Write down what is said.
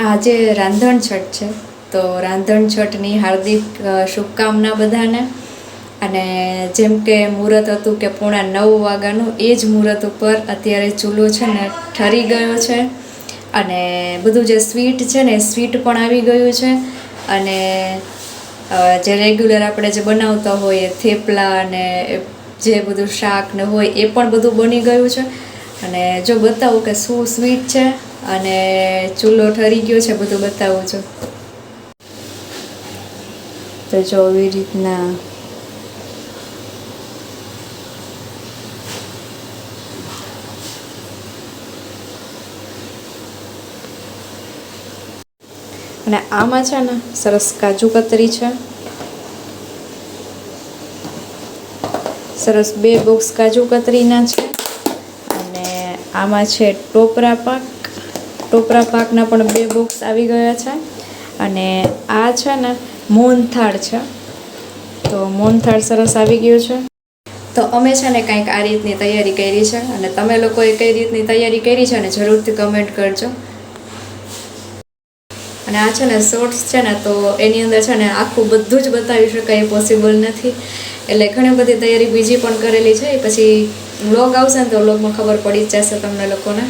આજે રાંધણ છઠ છે. તો રાંધણ છઠની હાર્દિક શુભકામના બધાને. અને જેમ કે મુહૂર્ત હતું કે પોણા નવ વાગ્યાનું, એ જ મુહૂર્ત ઉપર અત્યારે ચૂલો છે ને ઠરી ગયો છે. અને બધું જે સ્વીટ છે ને સ્વીટ પણ આવી ગયું છે. અને જે રેગ્યુલર આપણે જે બનાવતા હોઈએ, થેપલા અને જે બધું શાક ને હોય, એ પણ બધું બની ગયું છે. અને જો બતાવું કે શું સ્વીટ છે અને ચૂલો ઠરી ગયો છે, બધું બતાવું છું. તો જો આવી રીતના અને આમાં છે ને, સરસ કાજુ કતરી છે. સરસ બે બોક્સ કાજુ કતરીના છે. અને આમાં છે ટોપરા પાક. ટોપરા પાકના પણ બે બોક્સ આવી ગયા છે. અને આ છે ને મોહનથાળ છે. તો મોહનથાળ સરસ આવી ગયું છે. તો અમે છે ને કંઈક આ રીતની તૈયારી કરી છે અને તમે લોકોએ કઈ રીતની તૈયારી કરી છે અને જરૂરથી કમેન્ટ કરજો. અને આ છે ને શોર્ટ્સ છે ને તો એની અંદર છે ને આખું બધું જ બતાવી શકાય, એ પોસિબલ નથી. એટલે ઘણી બધી તૈયારી બીજી પણ કરેલી છે. પછી વ્લોગ આવશે ને તો વ્લોગમાં ખબર પડી જ જશે તમને લોકોને.